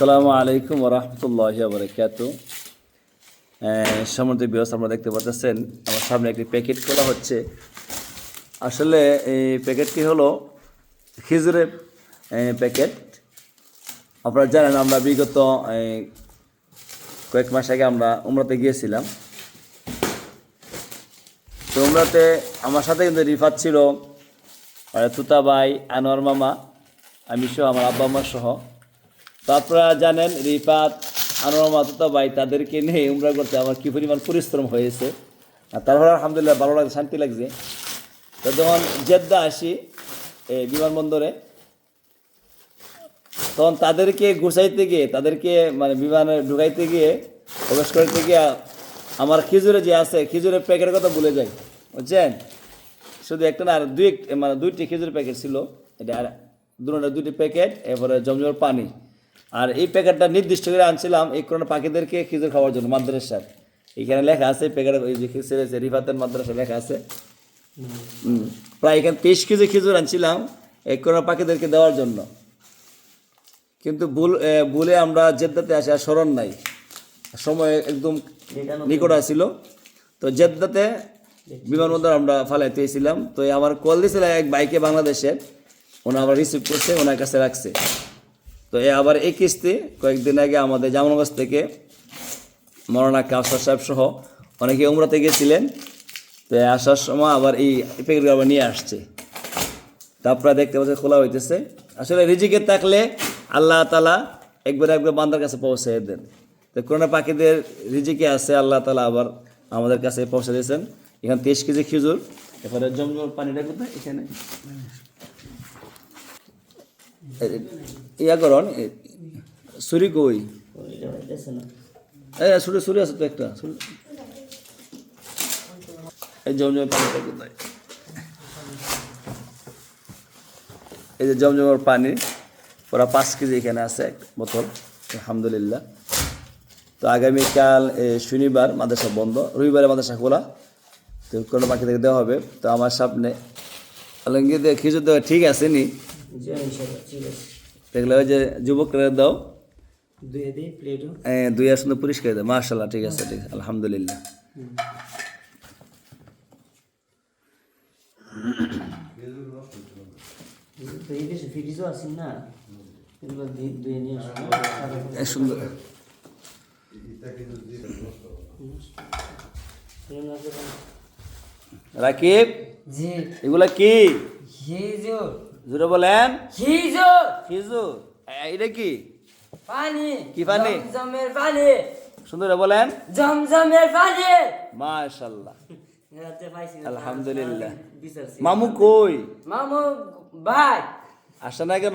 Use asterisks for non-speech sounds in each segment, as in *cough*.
আসসালামু আলাইকুম রহমতুল্লাহ বরকাত সমুদ্র বিহস আপনারা দেখতে পাচ্ছেন, আমার সামনে একটি প্যাকেট খোলা হচ্ছে। আসলে এই প্যাকেটটি হলো খেজুরের প্যাকেট আপনারা জানেন, আমরা বিগত কয়েক মাস আগে আমরা উমরাতে গিয়েছিলাম। তো উমরাতে আমার সাথে কিন্তু রিফাত ছিল তুতাবাই, আনোয়ার মামা, আমি সহ আমার আব্বা মা সহ। তো আপনারা জানেন, রিফাত, আনোয়ার মাতুতা ভাই তাদেরকে নিয়ে উমরা করতে আমার কী পরিমাণ পরিশ্রম হয়েছে। আর তারপরে আলহামদুলিল্লাহ ভালো লাগছে, শান্তি লাগছে। তো যখন জেদ্দা আসি, এই বিমানবন্দরে, তখন তাদেরকে গুছাইতে গিয়ে, তাদেরকে মানে বিমানে ঢুকাইতে গিয়ে, প্রবেশ করতে গিয়ে, আমার খিজুরে যে আছে, খিজুরের প্যাকেটের কথা ভুলে যাই, বুঝছেন? শুধু একটা না, আর দুই মানে দুইটি খেজুর প্যাকেট ছিল। এটা আর দুটো প্যাকেট, এরপরে জমজমের পানি। আর এই প্যাকেটটা নির্দিষ্ট করে আনছিলাম এই করোনা পাখিদেরকে খেজুর খাওয়ার জন্য, মাদ্রাসার। এখানে লেখা আছে প্যাকেটে ওই যে খেজুর আছে, রিফাতের মাদ্রাসা লেখা আছে। প্রায় এখানে তেইশ কেজি খেজুর আনছিলাম এই করোনা পাখিদেরকে দেওয়ার জন্য। কিন্তু ভুল ভুলে আমরা জেদ্দাতে আসি আর স্মরণ নাই। সময় একদম নিকট আসছিল তো জেদ্দাতে বিমানবন্দর আমরা ফালাইতে এসেছিলাম। তো আমার কল দিয়েছিল এক বাইকে বাংলাদেশে ওনা আবার রিসিভ করছে, ওনার কাছে রাখছে। তো এ আবার এই কিস্তি কয়েকদিন আগে আমাদের জামানগঞ্জ থেকে মরানা কাউসার সাহেব সহ অনেকে উমরাতে গেছিলেন। তো আসার সময় আবার এই প্যাকেটগুলো আবার নিয়ে আসছে। তারপরে দেখতে পাচ্ছি খোলা হইতেছে। আসলে রিজিকে থাকলে আল্লাহ তালা একবার একবার বান্দার কাছে পৌঁছে দেন। তো করোনা পাখিদের রিজিকে আছে, আল্লাহ তালা আবার আমাদের কাছে পৌঁছে দিয়েছেন। এখানে তেইশ কেজি খেজুর, এরপরে জমজম পানিটা কোথায়? এখানে। ইয়া করন সুরি কই? এই আছে তো একটা এই জমজমের এই যে জমজমের পানি পুরা পাঁচ কেজি এখানে আছে এক বোতল, আলহামদুলিল্লাহ। তো আগামীকাল শনিবার মাদ্রাসা বন্ধ, রবিবারে মাদ্রাসা খোলা, তো কোনো বাকি থেকে দেওয়া হবে। তো আমার সামনে অলঙ্গি দিয়ে খিচুর দেওয়া ঠিক আছে নি? দেখলে ওই যে যুবকরা দাও। দুয়ে দিই আসন পরিষ্কার দেয় মার্শাল্লাহ ঠিক আছে ঠিক আছে আলহামদুলিল্লাহ সুন্দর। রাকিব জি। এগুলা কি? জুড়ে বলেন। খিজুর। এ- এটা কি? পানি। কি পানি? জমজমের পানি। সুন্দর বলেন। জমজমের পানি। না। আলহামদুলিল্লাহ। মামু কই? মামু ভাই। আসে না কেন?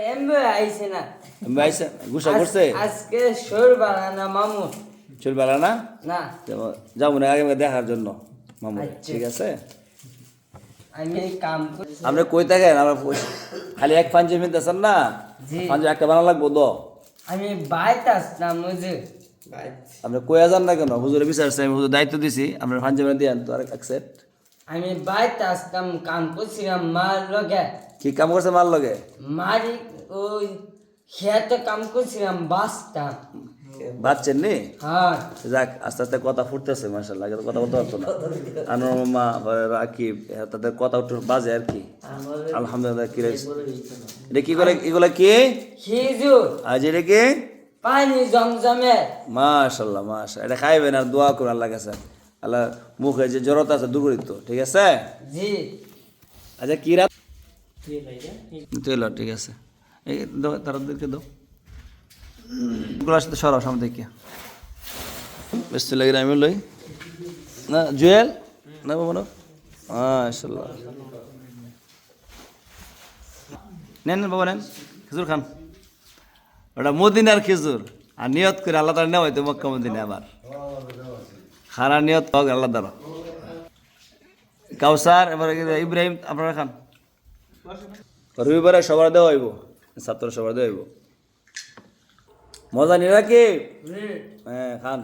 এমবে আইছে না। আইসে গুসা করছে? আজ- আজকে শোর বানানা মামু। চলবে না? না। যাব না আগে দেখার জন্য। মামু আচ্ছা। ঠিক আছে আমি এই কাম করছি আপনি কই থাকেন? আমরা খালি এক পাঞ্জাবি মিলতেছেন না? জি। পাঞ্জাবি একটা বানা লাগবো তো আমি বাইতে আসলাম বুঝে আপনি কয়ে যান না কেন? হুজুরে বিচারছে আমি হুজুর দায়িত্ব দিছি। আপনার পাঞ্জাবি দিয়ে তো আর এক সেট আমি বাইতে আসতাম কাম করছিলাম মার লগে। কি কাম করছে মার লগে? মারি ওই খেতে কাম করছিলাম বাসতাম বাচ্চেন নি? হ্যাঁ। যাক আস্তে আস্তে কথা ফুটতেছে আগে কথা বলতে পারতো না। *laughs* মামা বা রাকিব তাদের কথা একটু বাজে আর কি। আলহামদুলিল্লাহ কি রয়েছে? এটা কি করে এগুলা কি? আজ এটা কি? পানি জমজমে। মাশাল্লাহ মাশা এটা খাইবেন আর দোয়া করুন আল্লাহ কাছে। আল্লাহ মুখে যে জড়তা আছে দূর করিত ঠিক আছে? জি। আচ্ছা কি রাত? ঠিক আছে। এই দাও তারাদেরকে দাও। তো সরাও সামনে বেশি লাগে আমি লই না জুয়েল? না বাবা মাশাল্লাহ নেন বাবা নেন। খেজুর খান। ওটা মদিনার খেজুর। আর নিয়ত করে আল্লাহ তার নেওয়া হয়তো মক্কা মদিনে আবার। খানা নিয়ত হোক আল্লাহ দ্বারা কাউসার এবার ইব্রাহিম আপনারা খান। রবিবারে সবার দেওয়া হইব। ছাত্র সবার দেওয়া হইব। মজা নিয়ে রাখি হ্যাঁ খান।